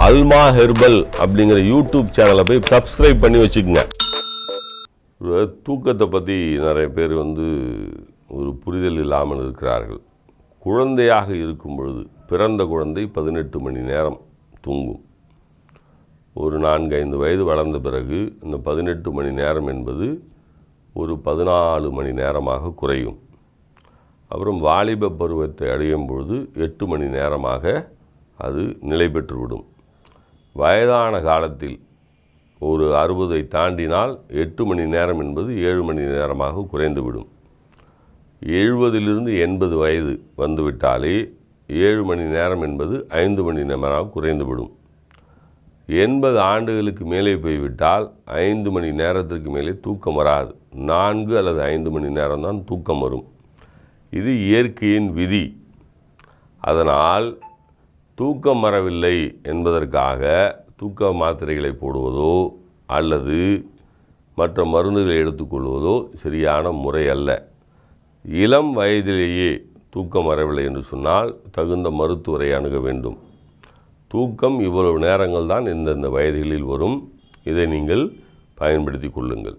அல்மா herbal அப்படிங்கிற YouTube சேனலை போய் சப்ஸ்கிரைப் பண்ணி வச்சுக்கோங்க. தூக்கத்தை பற்றி நிறைய பேர் வந்து ஒரு புரிதல் இல்லாமல் இருக்கிறார்கள். குழந்தையாக இருக்கும் பொழுது பிறந்த குழந்தை பதினெட்டு மணி நேரம் தூங்கும். ஒரு நான்கு ஐந்து வயது வளர்ந்த பிறகு இந்த பதினெட்டு மணி நேரம் என்பது ஒரு பதினாலு மணி நேரமாக குறையும். அப்புறம் வாலிப பருவத்தை அடையும் பொழுது எட்டு மணி நேரமாக அது நிலை பெற்றுவிடும். வயதான காலத்தில் ஒரு அறுபதை தாண்டினால் எட்டு மணி நேரம் என்பது ஏழு மணி நேரமாக குறைந்துவிடும். எழுபதிலிருந்து எண்பது வயது வந்துவிட்டாலே ஏழு மணி நேரம் என்பது ஐந்து மணி நேரமாக குறைந்துவிடும். எண்பது ஆண்டுகளுக்கு மேலே போய்விட்டால் ஐந்து மணி நேரத்திற்கு மேலே தூக்கம் வராது. நான்கு அல்லது ஐந்து மணி நேரம்தான் தூக்கம் வரும். இது இயற்கையின் விதி. அதனால் தூக்கம் வரவில்லை என்பதற்காக தூக்க மாத்திரைகளை போடுவதோ அல்லது மற்ற மருந்துகளை எடுத்துக்கொள்வதோ சரியான முறை அல்ல. இளம் வயதிலேயே தூக்கம் வரவில்லை என்று சொன்னால் தகுந்த மருத்துவரை அணுக வேண்டும். தூக்கம் இவ்வளவு நேரங்கள் தான் இந்தந்த வயதுகளில் வரும். இதை நீங்கள் பயன்படுத்தி கொள்ளுங்கள்.